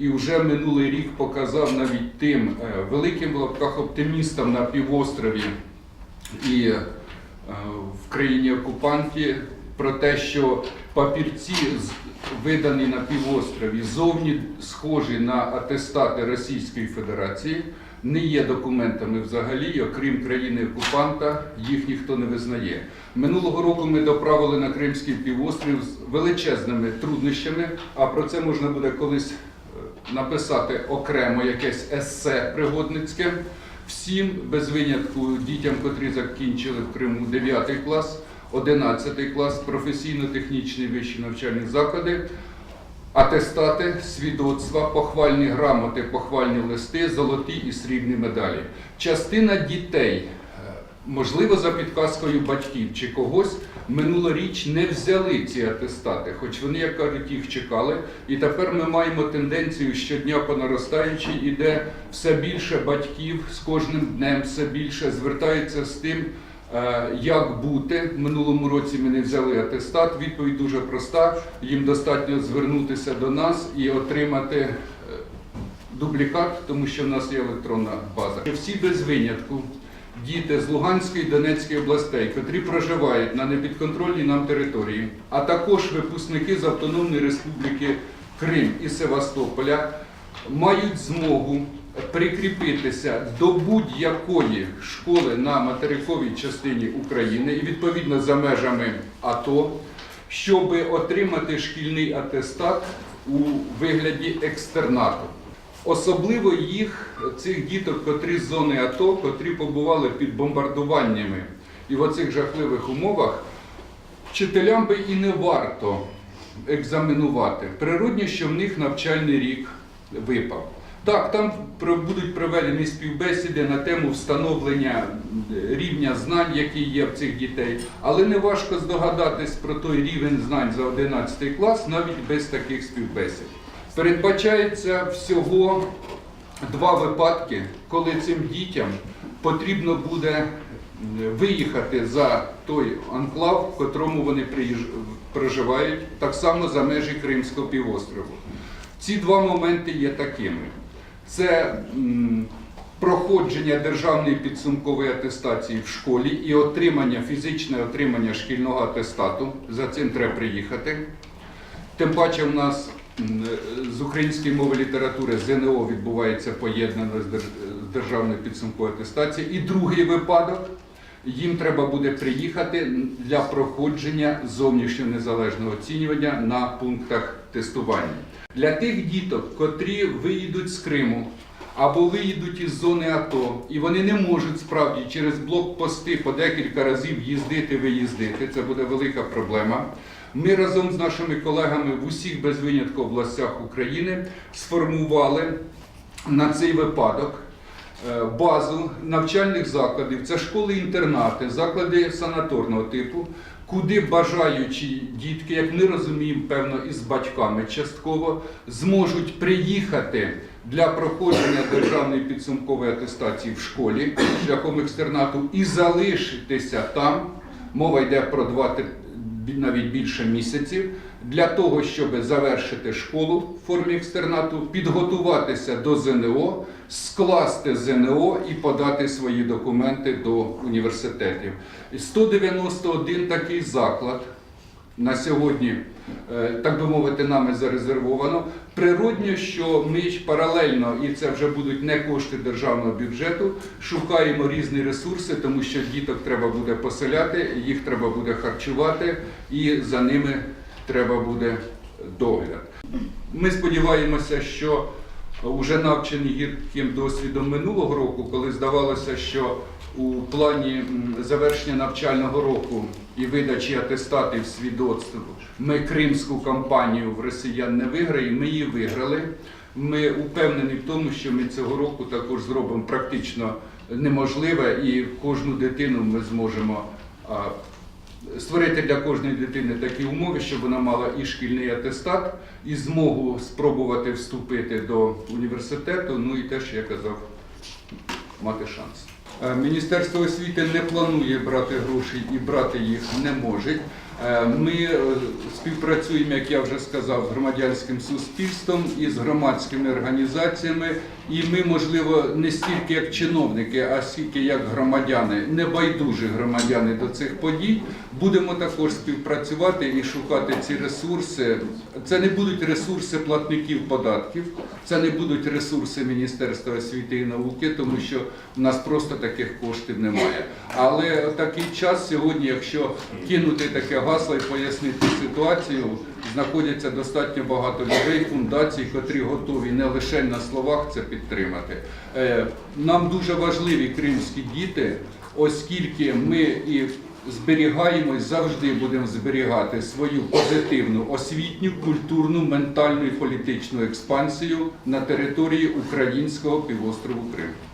І вже минулий рік показав навіть тим е, великим в лапках оптимістам на півострові і е, в країні окупанті про те, що папірці, видані на півострові, зовні схожі на атестати Російської Федерації, не є документами взагалі, окрім країни окупанта, їх ніхто не визнає. Минулого року ми доправили на Кримський півострів з величезними труднощами, а про це можна буде колись написати окремо якесь есе пригодницьке. Всім без винятку дітям, котрі закінчили в Криму 9 клас, 11 клас, професійно-технічні вищі навчальні заклади, атестати, свідоцтва, похвальні грамоти, похвальні листи, золоті і срібні медалі. Частина дітей, можливо, за підказкою батьків чи когось, минулоріч не взяли ці атестати, хоч вони, як кажуть, їх чекали. І тепер ми маємо тенденцію щодня по наростаючій, іде все більше батьків з кожним днем, все більше звертаються з тим. Е, Як бути? В минулому році ми не взяли атестат. Відповідь дуже проста. Їм достатньо звернутися до нас і отримати е, дублікат, тому що в нас є електронна база. Всі без винятку діти з Луганської і Донецької областей, котрі проживають на непідконтрольній нам території, а також випускники з Автономної Республіки Крим і Севастополя, мають змогу прикріпитися до будь-якої школи на материковій частині України і відповідно за межами АТО, щоб отримати шкільний атестат у вигляді екстернату. Особливо їх, цих діток, котрі з зони АТО, котрі побували під бомбардуваннями і в оцих жахливих умовах, вчителям би і не варто екзаменувати. Природні, що в них навчальний рік випав. Так, там будуть проведені співбесіди на тему встановлення е, рівня знань, який є в цих дітей, але не важко здогадатись про той рівень знань за 11 клас навіть без таких співбесід. Передбачається всього два випадки, коли цим дітям потрібно буде виїхати за той анклав, в котрому вони проживають, так само за межі Кримського півострову. Ці два моменти є такими: це проходження державної підсумкової атестації в школі і отримання фізичне отримання шкільного атестату. За цим треба приїхати. Тим паче в нас з української мови літератури ЗНО відбувається поєднано з державною підсумковою атестацією. І другий випадок. Їм треба буде приїхати для проходження зовнішнього незалежного оцінювання на пунктах тестування. Для тих діток, котрі виїдуть з Криму або виїдуть із зони АТО, і вони не можуть справді через блокпости по декілька разів їздити, виїздити, це буде велика проблема. Ми разом з нашими колегами в усіх без винятку областях України сформували на цей випадок е, базу навчальних закладів, це школи-інтернати, заклади санаторного типу, куди бажаючі дітки, як ми розуміємо, певно, із батьками частково, зможуть приїхати для проходження державної підсумкової атестації в школі шляхом екстернату і залишитися там. Мова йде про два три- бі- навіть більше місяців для того, щоб завершити школу в формі екстернату, підготуватися до ЗНО, скласти ЗНО і подати свої документи до університетів. І 191 такий заклад на сьогодні, так би мовити, нами зарезервовано. Природньо, що ми паралельно, і це вже будуть не кошти державного бюджету, шукаємо різні ресурси, тому що діток треба буде поселяти, їх треба буде харчувати, і за ними треба буде догляд. Ми сподіваємося, що вже навчені гірким досвідом минулого року, коли здавалося, що у плані завершення навчального року і видачі атестатів свідоцтв ми кримську кампанію в росіян не виграємо, ми її виграли. Ми упевнені в тому, що ми цього року також зробимо практично неможливе, і кожну дитину ми зможемо створити для кожної дитини такі умови, щоб вона мала і шкільний атестат, і змогу спробувати вступити до університету, ну і теж, я казав, мати шанс. Е, Міністерство освіти не планує брати гроші і брати їх не може. Е, Ми е, співпрацюємо, як я вже сказав, з громадянським суспільством і з громадськими організаціями. І ми, можливо, не стільки як чиновники, а стільки як громадяни, небайдужі громадяни до цих подій, будемо також співпрацювати і шукати ці ресурси. Це не будуть ресурси платників податків, це не будуть ресурси Міністерства освіти і науки, тому що в нас просто таких коштів немає. Але такий час сьогодні, якщо кинути таке гасло і пояснити ситуацію, знаходяться достатньо багато людей, фундацій, котрі готові не лише на словах це підтримати. Е, Нам дуже важливі кримські діти, оскільки ми і зберігаємо і завжди будемо зберігати свою позитивну освітню, культурну, ментальну і політичну експансію на території українського півострову Крим.